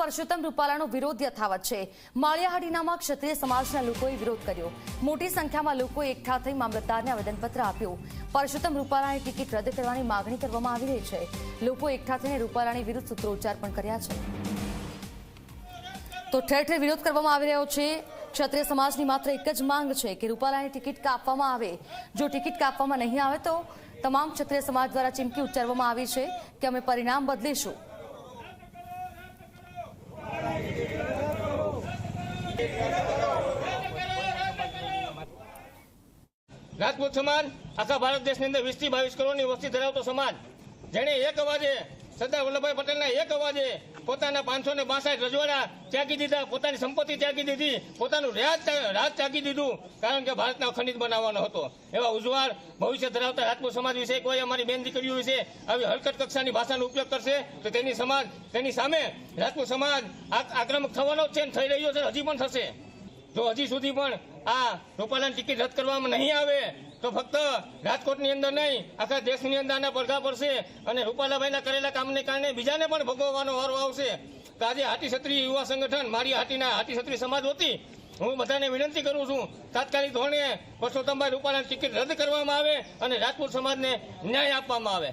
પરસોત્તમ રૂપાલાનો વિરોધ યથાવત છે. માળિયાહાટીનામાં ક્ષત્રિય સમાજના લોકોએ વિરોધ કર્યો. મોટી સંખ્યામાં લોકોએ એકઠા થઈ મામલતદારને આવેદનપત્ર આપ્યું. પરસોત્તમ રૂપાલાની ટિકિટ રદ કરવાની માગણી કરવામાં આવી રહી છે. લોકો એકઠા થઈને રૂપાલાની વિરુદ્ધ સૂત્રોચ્ચાર પણ કર્યા છે. તો ઠેર ઠેર વિરોધ કરવામાં આવી રહ્યો છે. ક્ષત્રિય સમાજની માત્ર એક જ માંગ છે કે રૂપાલાની ટિકિટ કાપવામાં આવે. જો ટિકિટ કાપવામાં નહીં આવે તો તમામ ક્ષત્રિય સમાજ દ્વારા ચીમકી ઉચ્ચારવામાં આવી છે કે અમે પરિણામ બદલીશું. રાજપૂત સમાજ આખા ભારત દેશની અંદર વીસથી બાવીસ કરોડની વસ્તી ધરાવતો સમાજ, જેણે એક અવાજે સરદાર વલ્લભભાઈ પટેલના એક અવાજે પોતાના પાંચસો ને બાસઠ રજવાડા ત્યાગી દીધા, પોતાની સંપત્તિ ત્યાગી દીધી, પોતાનું રાજ રાજ ત્યાગી દીધું, કારણ કે ભારતને અખંડિત બનાવવાનો હતો. એવા ઉજ્જવળ ભવિષ્ય ધરાવતા રાજપૂત સમાજ વિશે કોઈ અમારી બેન દીકરીઓ વિશે આવી હલકટ કક્ષાની ભાષાનો ઉપયોગ કરશે, તો તેની સમાજ, તેની સામે રાજપૂત સમાજ આક્રમક થવાનો જ છે થઈ રહ્યો છે, હજી પણ થશે. જો હજી સુધી પણ આ રૂપાલાની ટિકિટ રદ કરવામાં નહીં આવે. તો ફક્ત રાજકોટની અંદર નહીં, આખા દેશની અંદર આના પડઘા પડશે અને રૂપાલાભાઈના કરેલા કામને કારણે બીજાને પણ ભોગવવાનો વારો આવશે. તો આજે હાટી ક્ષત્રિય યુવા સંગઠન, મારી હાટીના હાટી ક્ષત્રિય સમાજ વતી હું બધાને વિનંતી કરું છું, તાત્કાલિક ધોરણે પરસોત્તમભાઈ રૂપાલાની ટિકિટ રદ કરવામાં આવે અને રાજપૂત સમાજને ન્યાય આપવામાં આવે.